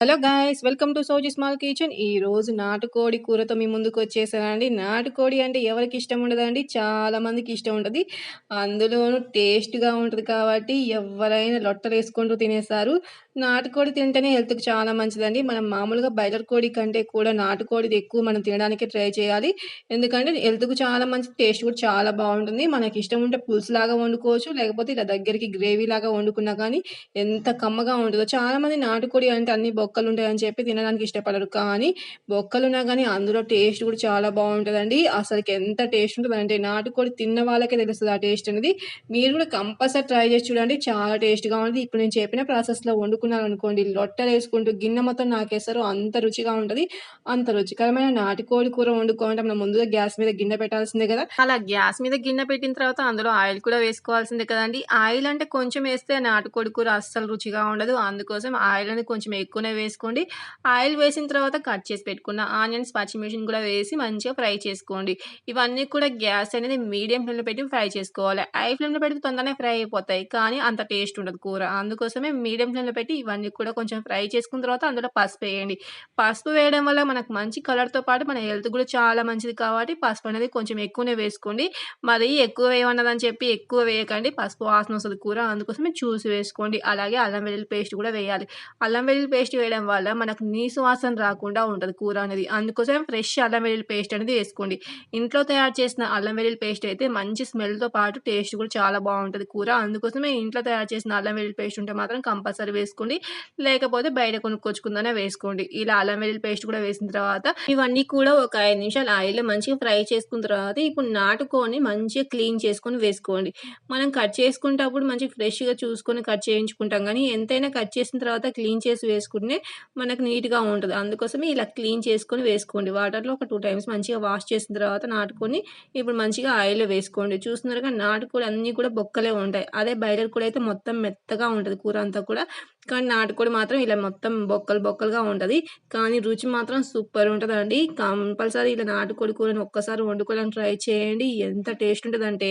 Hello guys welcome to Sowji small kitchen. ఈ రోజు నాటుకోడి కూరతో మీ ముందుకు వచ్చేసానండి. నాటుకోడి అంటే ఎవరికి ఇష్టం ఉండదండి? చాలా మందికి ఇష్టం ఉంటుంది. అందులోనూ టేస్ట్గా ఉంటుంది కాబట్టి ఎవరైనా లొట్టలు వేసుకుంటూ తినేస్తారు. నాటుకోడి తింటేనే హెల్త్కి చాలా మంచిదండి. మనం మామూలుగా బయలర్ కోడి కంటే కూడా నాటుకోడిది ఎక్కువ మనం తినడానికి ట్రై చేయాలి. ఎందుకంటే హెల్త్కు చాలా మంచి టేస్ట్ కూడా చాలా బాగుంటుంది. మనకి ఇష్టం ఉంటే పులుసు లాగా వండుకోవచ్చు. లేకపోతే ఇలా దగ్గరికి గ్రేవీ లాగా వండుకున్నా కానీ ఎంత కమ్మగా ఉంటుందో. చాలా మంది నాటుకోడి అంటే అన్ని బొక్కలు ఉంటాయని చెప్పి తినడానికి ఇష్టపడరు. కానీ బొక్కలున్నా కానీ అందులో టేస్ట్ కూడా చాలా బాగుంటుందండి. అసలుకి ఎంత టేస్ట్ ఉంటుంది అంటే నాటుకోడి తిన్న వాళ్ళకే తెలుస్తుంది ఆ టేస్ట్ అనేది. మీరు కూడా కంపల్సరీ ట్రై చేసి చూడండి. చాలా టేస్ట్గా ఉంటుంది ఇప్పుడు నేను చెప్పిన ప్రాసెస్లో వండు వండుకున్నారు అనుకోండి లొట్టలు వేసుకుంటూ గిన్నె మొత్తం నాకేస్తారు. అంత రుచిగా ఉంటుంది. అంత రుచికరమైన నాటుకోడి కూర వండుకోవాలంటే మనం ముందుగా గ్యాస్ మీద గిన్నె పెట్టాల్సిందే కదా. అలా గ్యాస్ మీద గిన్నె పెట్టిన తర్వాత అందులో ఆయిల్ కూడా వేసుకోవాల్సిందే కదండి. ఆయిల్ అంటే కొంచెం వేస్తే నాటుకోడి కూర అస్సలు రుచిగా ఉండదు. అందుకోసం ఆయిల్ అనేది కొంచెం ఎక్కువనే వేసుకోండి. ఆయిల్ వేసిన తర్వాత కట్ చేసి పెట్టుకున్న ఆనియన్స్ పచ్చిమిర్చిని కూడా వేసి మంచిగా ఫ్రై చేసుకోండి. ఇవన్నీ కూడా గ్యాస్ అనేది మీడియం ఫ్లేమ్లో పెట్టి ఫ్రై చేసుకోవాలి. హై ఫ్లేమ్లో పెడితే తొందరనే ఫ్రై అయిపోతాయి. కానీ అంత టేస్ట్ ఉండదు కూర. అందుకోసమే మీడియం ఫ్లేమ్లో పెట్టి ఇవన్నీ కూడా కొంచెం ఫ్రై చేసుకున్న తర్వాత అందులో పసుపు వేయండి. పసుపు వేయడం వల్ల మనకు మంచి కలర్తో పాటు మన హెల్త్ కూడా చాలా మంచిది కాబట్టి పసుపు అనేది కొంచెం ఎక్కువనే వేసుకోండి. మరి ఎక్కువ వేయమన్నదని చెప్పి ఎక్కువ వేయకండి. పసుపు వాసన వస్తుంది కూర అందుకోసమే చూసి వేసుకోండి. అలాగే అల్లం వెల్లుల్లి పేస్ట్ కూడా వేయాలి. అల్లం వెల్లుల్లి పేస్ట్ వేయడం వల్ల మనకు నీసు వాసన రాకుండా ఉంటుంది కూర అనేది. అందుకోసం ఫ్రెష్ అల్లం వెల్లుల్లి పేస్ట్ అనేది వేసుకోండి. ఇంట్లో తయారు చేసిన అల్లం వెల్లుల్లి పేస్ట్ అయితే మంచి స్మెల్తో పాటు టేస్ట్ కూడా చాలా బాగుంటుంది కూర. అందుకోసమే ఇంట్లో తయారు చేసిన అల్లం వెల్లుల్లి పేస్ట్ ఉంటే మాత్రం కంపల్సరీ వేసుకోండి. వేసుకోండి. లేకపోతే బయట కొనుక్కొచ్చుకుందనే వేసుకోండి. ఇలా అల్లం వెల్లుల్లి పేస్ట్ కూడా వేసిన తర్వాత ఇవన్నీ కూడా ఒక ఐదు నిమిషాలు ఆయిల్లో మంచిగా ఫ్రై చేసుకున్న తర్వాత ఇప్పుడు నాటుకొని మంచిగా క్లీన్ చేసుకొని వేసుకోండి. మనం కట్ చేసుకునేటప్పుడు మంచిగా ఫ్రెష్గా చూసుకొని కట్ చేయించుకుంటాం. కానీ ఎంతైనా కట్ చేసిన తర్వాత క్లీన్ చేసి వేసుకుంటే మనకు నీట్గా ఉంటుంది. అందుకోసమే ఇలా క్లీన్ చేసుకొని వేసుకోండి. వాటర్లో ఒక టూ టైమ్స్ మంచిగా వాష్ చేసిన తర్వాత నాటుకొని ఇప్పుడు మంచిగా ఆయిల్లో వేసుకోండి. చూస్తున్నారుగా నాటుకోడి అన్నీ కూడా బొక్కలే ఉంటాయి. అదే బయలర్ కూడా అయితే మొత్తం మెత్తగా ఉంటుంది. కూర అంతా కూడా కానీ నాటుకోడి మాత్రం ఇలా మొత్తం బొక్కలు బొక్కలుగా ఉంటుంది. కానీ రుచి మాత్రం సూపర్ ఉంటుందండి. కంపల్సరీ ఇలా నాటుకోడి కూరని ఒక్కసారి వండుకోవడానికి ట్రై చేయండి. ఎంత టేస్ట్ ఉంటుందంటే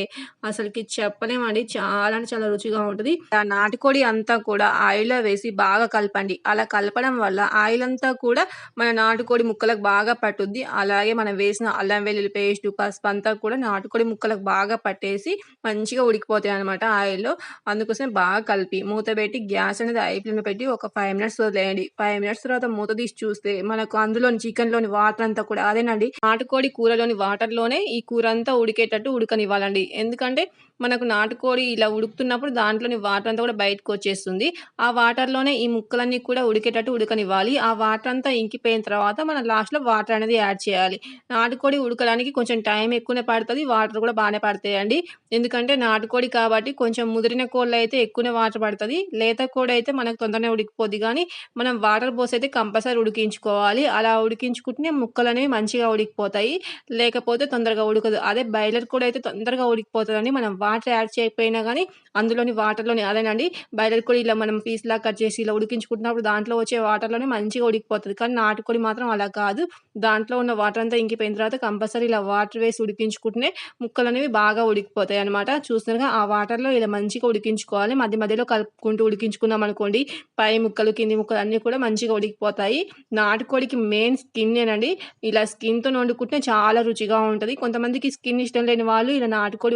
అసలుకి చెప్పలేమండి. చాలా అంటే చాలా రుచిగా ఉంటుంది. ఆ నాటుకోడి అంతా కూడా ఆయిల్లో వేసి బాగా కలపండి. అలా కలపడం వల్ల ఆయిల్ అంతా కూడా మన నాటుకోడి ముక్కలకు బాగా పట్టుద్ది. అలాగే మనం వేసిన అల్లం వెల్లుల్లి పేస్ట్ పసుపు అంతా కూడా నాటుకోడి ముక్కలకు బాగా పట్టేసి మంచిగా ఉడికిపోతాయి అనమాట ఆయిల్లో. అందుకోసం బాగా కలిపి మూత పెట్టి గ్యాస్ అనేది ఐ ఫ్లేమ్లో పెట్టి ఒక ఫైవ్ మినిట్స్ వదిలేయండి. ఫైవ్ మినిట్స్ తర్వాత మూత తీసి చూస్తే మనకు అందులోని చికెన్లోని వాటర్ అంతా కూడా అదేనండి. నాటుకోడి కూరలోని వాటర్లోనే ఈ కూర అంతా ఉడికేటట్టు ఉడకనివ్వాలండి. ఎందుకంటే మనకు నాటుకోడి ఇలా ఉడుకుతున్నప్పుడు దాంట్లోని వాటర్ అంతా కూడా బయటకు వచ్చేస్తుంది. ఆ వాటర్లోనే ఈ ముక్కలన్నీ కూడా ఉడికేటట్టు ఉడకనివ్వాలి. ఆ వాటర్ అంతా ఇంకిపోయిన తర్వాత మనం లాస్ట్లో వాటర్ అనేది యాడ్ చేయాలి. నాటుకోడి ఉడకడానికి కొంచెం టైం ఎక్కువనే పడుతుంది. వాటర్ కూడా బాగానే పడతాయండి. ఎందుకంటే నాటుకోడి కాబట్టి కొంచెం ముదిరిన కోళ్ళు అయితే ఎక్కువనే వాటర్ పడుతుంది. లేత కోడి అయితే మనకు తొందరనే ఉడికిపోద్ది. కానీ మనం వాటర్ పోసి అయితే కంపల్సరీ ఉడికించుకోవాలి. అలా ఉడికించుకుంటే ముక్కలు అనేవి మంచిగా ఉడికిపోతాయి. లేకపోతే తొందరగా ఉడకదు. అదే బయలర్ కూడా అయితే తొందరగా ఉడికిపోతుందండి మనం వాటర్ యాడ్ చేయకపోయినా కానీ అందులోని వాటర్లోనే అదేనండి బయలర్ కూడా ఇలా మనం పీస్లా కట్ చేసి ఇలా ఉడికించుకుంటున్నప్పుడు దాంట్లో వచ్చే వాటర్లోనే మంచిగా ఉడికిపోతుంది. కానీ నాటుకోడి మాత్రం అలా కాదు. దాంట్లో ఉన్న వాటర్ అంతా ఇంకిపోయిన తర్వాత కంపల్సరీ ఇలా వాటర్ వేసి ఉడికించుకుంటేనే ముక్కలు అనేవి బాగా ఉడికిపోతాయి అనమాట చూస్తున్నారుగా ఆ వాటర్లో ఇలా మంచిగా ఉడికించుకోవాలి. మధ్య మధ్యలో కలుపుకుంటూ ఉడికించుకున్నాం అనుకోండి పై ముక్కలు కింది ముక్కలు అన్నీ కూడా మంచిగా ఉడికిపోతాయి. నాటుకోడికి మెయిన్ స్కిన్నేనండి ఇలా స్కిన్తో వండుకుంటే చాలా రుచిగా ఉంటుంది. కొంతమందికి స్కిన్ ఇష్టం లేని వాళ్ళు ఇలా నాటుకోడి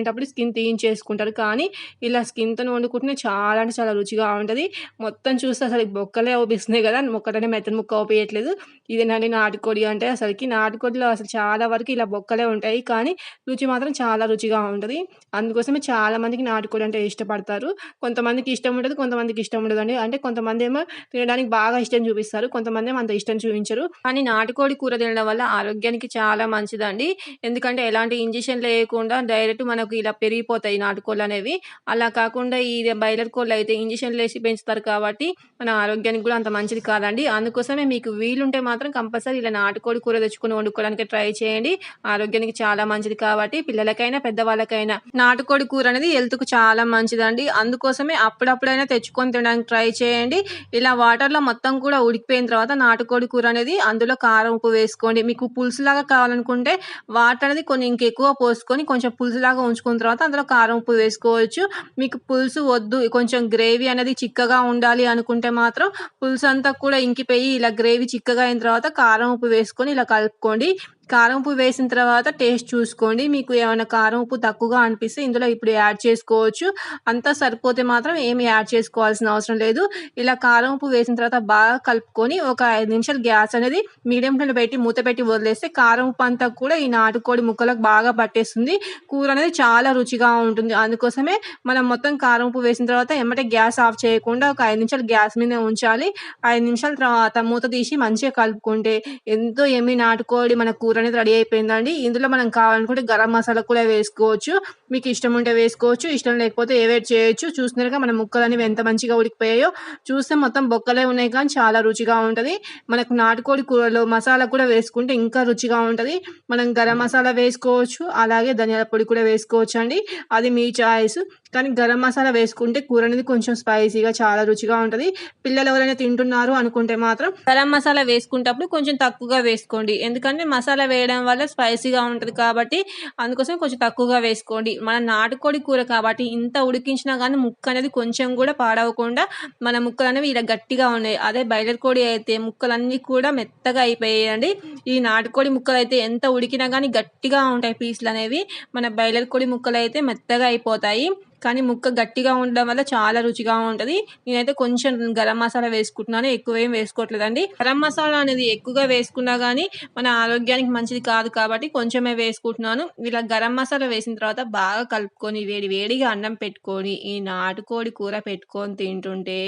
కోయించుకునేటప్పుడు స్కిన్ తీయించేసుకుంటారు. కానీ ఇలా స్కిన్తో వండుకుంటే చాలా అంటే చాలా రుచిగా ఉంటుంది. మొత్తం చూస్తే అసలు బొక్కలే ఓపిస్తున్నాయి కదా. మొక్కలనే మెత్తని ముక్క ఓపియట్లేదు ఇదేనండి నాటుకోడి అంటే అసలుకి నాటుకోడిలో అసలు చాలా వరకు ఇలా బొక్కలే ఉంటాయి. కానీ రుచి మాత్రం చాలా రుచిగా ఉంటుంది. అందుకోసమే చాలా మందికి నాటుకోడి అంటే ఇష్టపడతారు. కొంతమందికి ఇష్టం ఉండదు కొంతమందికి ఇష్టం ఉండదు అండి. అంటే కొంతమంది ఏమో తినడానికి బాగా ఇష్టం చూపిస్తారు. కొంతమంది ఏమో అంత ఇష్టం చూపించరు. కానీ నాటుకోడి కూర తినడం వల్ల ఆరోగ్యానికి చాలా మంచిదండి. ఎందుకంటే ఎలాంటి ఇంజెక్షన్ లేకుండా డైరెక్ట్ మనకు ఇలా పెరిగిపోతాయి నాటుకోళ్ళు అనేవి. అలా కాకుండా ఈ బయలర్ కోళ్ళు అయితే ఇంజక్షన్లు వేసి పెంచుతారు కాబట్టి మన ఆరోగ్యానికి కూడా అంత మంచిది కాదండి. అందుకోసమే మీకు వీలుంటే మాత్రం కంపల్సరీ ఇలా నాటుకోడి కూర తెచ్చుకొని వండుకోవడానికి ట్రై చేయండి. ఆరోగ్యానికి చాలా మంచిది కాబట్టి పిల్లలకైనా పెద్దవాళ్ళకైనా నాటుకోడి కూర అనేది హెల్త్కు చాలా మంచిదండి. అందుకోసమే అప్పుడప్పుడైనా తెచ్చుకొని తినడానికి ట్రై చేయండి. ఇలా వాటర్లో మొత్తం కూడా ఉడికిపోయిన తర్వాత నాటుకోడి కూర అనేది అందులో కారం ఉప్పు వేసుకోండి. మీకు పులుసులాగా కావాలనుకుంటే వాటర్ అనేది కొన్ని ఇంకెక్కువ పోసుకొని కొంచెం పులుసులాగా ఉంచుకున్న తర్వాత అందులో కారం ఉప్పు వేసుకోవచ్చు. మీకు పులుసు వద్దు కొంచెం గ్రేవీ అనేది చిక్కగా ఉండాలి అనుకుంటే మాత్రం పులుసు అంతా కూడా ఇంకిపోయి ఇలా గ్రేవీ చిక్కగా అయిన తర్వాత కారం ఉప్పు వేసుకొని ఇలా కలుపుకోండి. కారం ఉప్పు వేసిన తర్వాత టేస్ట్ చూసుకోండి. మీకు ఏమైనా కారం ఉప్పు తక్కువగా అనిపిస్తే ఇందులో ఇప్పుడు యాడ్ చేసుకోవచ్చు. అంతా సరిపోతే మాత్రం ఏమి యాడ్ చేసుకోవాల్సిన అవసరం లేదు. ఇలా కారం ఉప్పు వేసిన తర్వాత బాగా కలుపుకొని ఒక ఐదు నిమిషాలు గ్యాస్ అనేది మీడియం ఫ్లేమ్ పెట్టి మూత పెట్టి వదిలేస్తే కారం ఉప్పు అంతా కూడా ఈ నాటుకోడి ముక్కలకు బాగా పట్టేస్తుంది. కూర అనేది చాలా రుచిగా ఉంటుంది. అందుకోసమే మనం మొత్తం కారం ఉప్పు వేసిన తర్వాత ఎమ్మటే గ్యాస్ ఆఫ్ చేయకుండా ఒక ఐదు నిమిషాలు గ్యాస్ మీద ఉంచాలి. ఐదు నిమిషాల తర్వాత మూత తీసి మంచిగా కలుపుకుంటే ఎంతో ఎమ్మి నాటుకోడి మన కూర అనేది రెడీ అయిపోయిందండి. ఇందులో మనం కావాలనుకుంటే గరం మసాలా కూడా వేసుకోవచ్చు. మీకు ఇష్టం ఉంటే వేసుకోవచ్చు ఇష్టం లేకపోతే ఏవేట్ చేయొచ్చు. చూసినారుగా మన ముక్కలు అనేవి ఎంత మంచిగా ఉడికిపోయాయో. చూస్తే మొత్తం బొక్కలే ఉన్నాయి కానీ చాలా రుచిగా ఉంటుంది. మనకు నాటుకోడి కూరలో మసాలా కూడా వేసుకుంటే ఇంకా రుచిగా ఉంటుంది. మనం గరం మసాలా వేసుకోవచ్చు అలాగే ధనియాల పొడి కూడా వేసుకోవచ్చు అండి అది మీ చాయిస్. కానీ గరం మసాలా వేసుకుంటే కూర అనేది కొంచెం స్పైసీగా చాలా రుచిగా ఉంటుంది. పిల్లలు ఎవరైనా తింటున్నారు అనుకుంటే మాత్రం గరం మసాలా వేసుకుంటప్పుడు కొంచెం తక్కువగా వేసుకోండి. ఎందుకంటే మసాలా వేయడం వల్ల స్పైసీగా ఉంటుంది కాబట్టి అందుకోసం కొంచెం తక్కువగా వేసుకోండి. మన నాటుకోడి కూర కాబట్టి ఇంత ఉడికించినా కానీ ముక్క అనేది కొంచెం కూడా పాడవకుండా మన ముక్కలు అనేవి ఇలా గట్టిగా ఉన్నాయి. అదే బయలర్ కోడి అయితే ముక్కలన్నీ కూడా మెత్తగా అయిపోయాయండి. ఈ నాటుకోడి ముక్కలు అయితే ఎంత ఉడికినా కానీ గట్టిగా ఉంటాయి పీసులు అనేవి మన బయలర్ కోడి ముక్కలు అయితే మెత్తగా అయిపోతాయి. కానీ ముక్క గట్టిగా ఉండడం వల్ల చాలా రుచిగా ఉంటుంది. నేనైతే కొంచెం గరం మసాలా వేసుకుంటున్నాను. ఎక్కువ ఏం వేసుకోవట్లేదండి. గరం మసాలా అనేది ఎక్కువగా వేసుకున్నా కానీ మన ఆరోగ్యానికి మంచిది కాదు కాబట్టి కొంచెమే వేసుకుంటున్నాను. ఇలా గరం మసాలా వేసిన తర్వాత బాగా కలుపుకొని వేడి వేడిగా అన్నం పెట్టుకొని ఈ నాటుకోడి కూర పెట్టుకొని తింటుంటే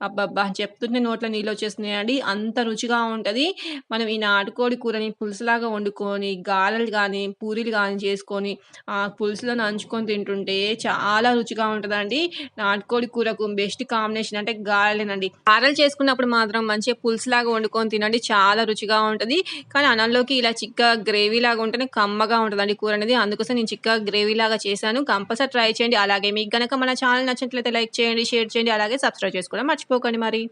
అబ్బబ్బా! చెప్తుంటే నోట్లో నీళ్ళు వచ్చేస్తున్నాయండి. అంత రుచిగా ఉంటుంది. మనం ఈ నాటుకోడి కూరని పులుసులాగా వండుకొని గారెలు కానీ పూరీలు కానీ చేసుకొని ఆ పులుసులో నంచుకొని తింటుంటే చాలా చాలా రుచిగా ఉంటుందండి. నాటుకోడి కూరకు బెస్ట్ కాంబినేషన్ అంటే గారెలేనండి. గారెలు చేసుకున్నప్పుడు మాత్రం మంచిగా పులుసులాగా వండుకొని తినండి. చాలా రుచిగా ఉంటుంది. కానీ అన్నంలోకి ఇలా చిక్క గ్రేవీ లాగా ఉంటేనే కమ్మగా ఉంటుందండి కూర అనేది. అందుకోసం నేను చిక్క గ్రేవీ లాగా చేశాను. కంపల్సరీ ట్రై చేయండి. అలాగే మీకు కనుక మన ఛానల్ నచ్చినట్లయితే లైక్ చేయండి షేర్ చేయండి. అలాగే సబ్స్క్రైబ్ చేసుకోవడం మర్చిపోకండి మరి.